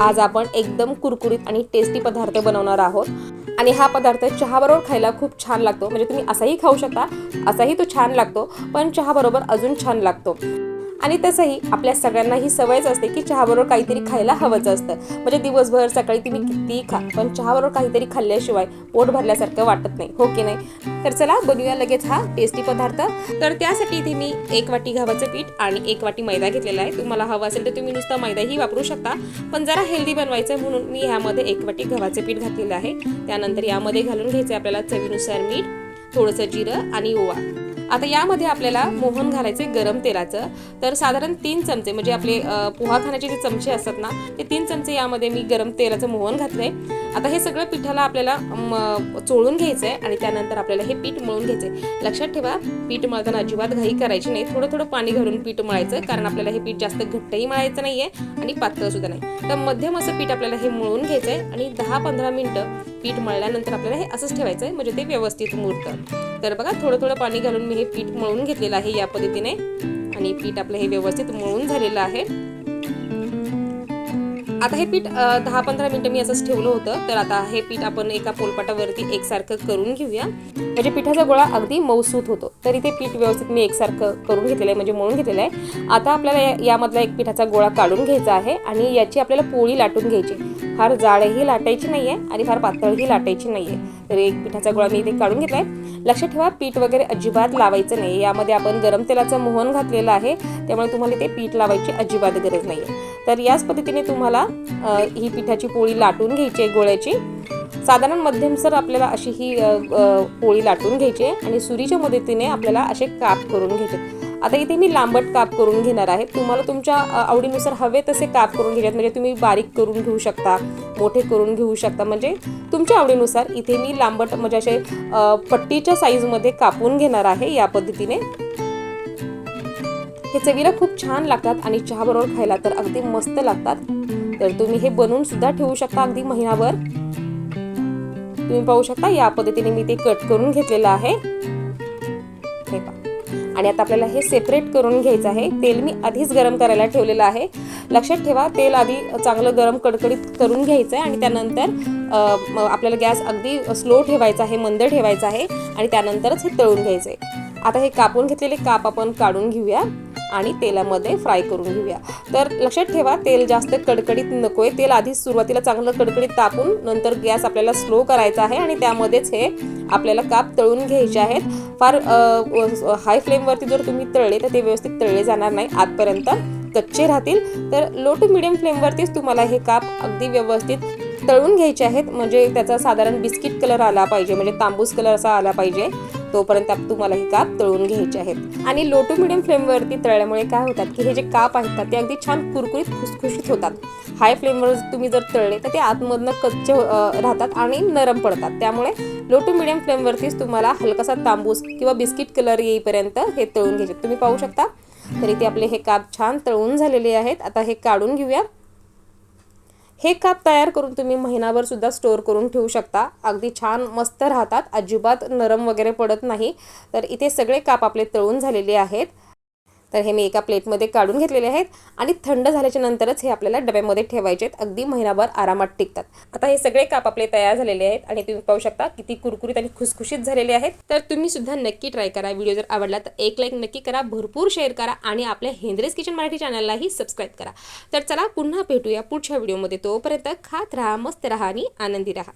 आज आपण एकदम कुरकुरीत आणि टेस्टी पदार्थ बनवणार आहोत. आणि हा पदार्थ चहाबरोबर खायला खूप छान लागतो. म्हणजे तुम्ही असाही खाऊ शकता असाही तो छान लागतो पण चहाबरोबर अजून छान लागतो. आणि तसंही आपल्या सगळ्यांना ही सवयच असते की चहाबरोबर काहीतरी खायला हवंच असतं. म्हणजे दिवसभर सकाळी तुम्ही कितीही खा पण चहाबरोबर काहीतरी खाल्ल्याशिवाय पोट भरल्यासारखं वाटत नाही. हो की नाही? तर चला बनवूया लगेच हा टेस्टी पदार्थ. तर त्यासाठी इथे मी एक वाटी गव्हाचं पीठ आणि एक वाटी मैदा घेतलेला आहे. तुम्हाला हवं असेल तर तुम्ही नुसता मैदाही वापरू शकता पण जरा हेल्दी बनवायचं आहे म्हणून मी ह्यामध्ये एक वाटी गव्हाचं पीठ घातलेलं आहे. त्यानंतर यामध्ये घालून घ्यायचं आहे आपल्याला चवीनुसार मीठ थोडंसं जिरं आणि ओवा. आता यामध्ये आपल्याला मोहन घालायचे गरम तेलाचं. तर साधारण तीन चमचे म्हणजे आपले पोहा खाण्याचे जे चमचे असतात ना ते तीन चमचे यामध्ये मी गरम तेलाचं मोहन घातलंय. आता हे सगळं पिठाला आपल्याला चोळून घ्यायचं आहे आणि त्यानंतर आपल्याला हे पीठ मळून घ्यायचं आहे लक्षात ठेवा पीठ मळताना अजिबात घाई करायची नाही. थोडं थोडं पाणी घालून पीठ मळायचं कारण आपल्याला हे पीठ जास्त घट्टही मळायचं नाहीये आणि पातळ सुद्धा नाही. तर मध्यम असं पीठ आपल्याला हे मळून घ्यायचं आहे आणि दहा पंधरा मिनटं पीठ मळल्यानंतर आपल्याला हे असंच ठेवायचं आहे म्हणजे ते व्यवस्थित मुरतं. तर बघा थोडं थोडं पाणी घालून मी हे पीठ मळून घेतलेलं आहे या पद्धतीने. आणि पीठ आपलं हे व्यवस्थित मळून झालेलं आहे. आता हे पीठ दहा पंधरा मिनिटं मी असंच ठेवलं होतं. तर आता हे पीठ आपण एका पोलपाटावरती एकसारखं करून घेऊया. म्हणजे पिठाचा गोळा अगदी मऊसूत होतो. तर इथे पीठ व्यवस्थित मी एकसारखं करून घेतलेलं आहे म्हणजे मळून घेतलेलं आहे. आता आपल्याला या- यामधला एक पिठाचा गोळा काढून घ्यायचा आहे आणि याची आपल्याला पोळी लाटून घ्यायची. फार जाडही लाटायची नाही आहे आणि फार पातळही लाटायची नाही आहे तर एक पिठाचा गोळा मी इथे काढून घेतलाय. लक्षात ठेवा पीठ वगैरे अजिबात लावायचं नाही. यामध्ये आपण गरम तेलाचं मोहन घातलेलं आहे. त्यामुळे तुम्हाला ते पीठ लावायची अजिबात गरज नाही आहे तर याच पद्धतीने तुम्हाला ही पिठाची पोळी लाटून घ्यायची आहे गोळ्याची. साधारण मध्यमसर आपल्याला अशी ही पोळी लाटून घ्यायची आहे आणि सुरीच्या मदतीने आपल्याला असे काप करून घ्यायचे आता इथे मी लांबट काप करून घेणार आहे. तुम्हाला तुमच्या आवडीनुसार हवे तसे काप करून घ्यायचे म्हणजे तुम्ही बारीक करून घेऊ शकता मोठे करून घेऊ शकता. म्हणजे तुमच्या आवडीनुसार इथे मी लांबट म्हणजे असे पट्टीच्या साईजमध्ये कापून घेणार आहे या पद्धतीने. हे चवीला खूप छान लागतात आणि चहाबरोबर खायला तर अगदी मस्त लागतात. तर तुम्ही हे बनवून सुद्धा ठेवू शकता अगदी महिनाभर. तुम्ही पाहू शकता या पद्धतीने मी ते कट करून घेतलेलं आहे. आणि आता आपल्याला हे सेपरेट करून घ्यायचं आहे. तेल मी आधीच गरम करायला ठेवलेलं आहे. लक्षात ठेवा तेल आधी चांगलं गरम कडकडीत करून घ्यायचं आहे आणि त्यानंतर आपल्याला गॅस अगदी स्लो ठेवायचा आहे मंद ठेवायचा आहे आणि त्यानंतरच हे तळून घ्यायचं आहे आता हे कापून घेतलेले काप आपण काढून घेऊया. आणि तेलामध्ये फ्राय करून घेऊया. तर लक्षात ठेवा तेल जास्त कडकडीत नको आहे तेल आधी सुरुवातीला चांगलं कडकडीत तापून नंतर गॅस आपल्याला स्लो करायचा आहे आणि त्यामध्येच हे आपल्याला काप तळून घ्यायचे आहेत. फार हाय फ्लेमवरती जर तुम्ही तळले तर ते व्यवस्थित तळले जाणार नाही. आतपर्यंत कच्चे राहतील. तर लो टू मिडियम फ्लेमवरतीच तुम्हाला हे काप अगदी व्यवस्थित तळून घ्यायचे आहेत. म्हणजे त्याचा साधारण बिस्किट कलर आला पाहिजे. म्हणजे तांबूस कलर असा आला पाहिजे. तोपर्यंत आप- तुम्हाला हे काप तळून घ्यायचे आहेत. आणि लो टू मिडियम फ्लेमवरती तळल्यामुळे काय होतात की हे जे काप आहेत ना, ते अगदी छान कुरकुरीत खुसखुशीत होतात. हाय फ्लेमवर तुम्ही जर तळले तर ते आतमधनं कच्चे राहतात आणि नरम पडतात. त्यामुळे लो टू मिडियम फ्लेमवरतीच तुम्हाला हलकासा तांबूस किंवा बिस्किट कलर येईपर्यंत हे तळून घ्यायचे तुम्ही पाहू शकता. तर इथे आपले हे काप छान तळून झालेले आहेत. आता हे काढून घेऊया. हे काप तयार करून तुम्ही महिनाभर सुद्धा स्टोअर करून ठेवू शकता. अगदी छान मस्त राहतात. अजिबात नरम वगैरे पडत नाही. तर इथे सगळे काप आपले तळून झालेले आहेत. तर हे मी एका प्लेटमध्ये काढून घेतलेले आहेत आणि थंड झाल्याच्या नंतरच हे आपल्याला डब्यामध्ये ठेवायचे आहेत. अगदी महिनाभर आरामात टिकतात. आता हे सगळे काप आपले तयार झालेले आहेत आणि तुम्ही पाहू शकता किती कुरकुरीत आणि खुसखुशीत झालेले आहेत. तर तुम्ही सुद्धा नक्की ट्राय करा. व्हिडिओ जर आवडला तर एक लाईक नक्की करा भरपूर शेअर करा आणि आपल्या हेंद्रेस किचन मराठी चॅनललाही सबस्क्राईब करा. तर चला पुन्हा भेटूया पुढच्या व्हिडिओमध्ये. तोपर्यंत खात राहा मस्त राहा आणि आनंदी राहा.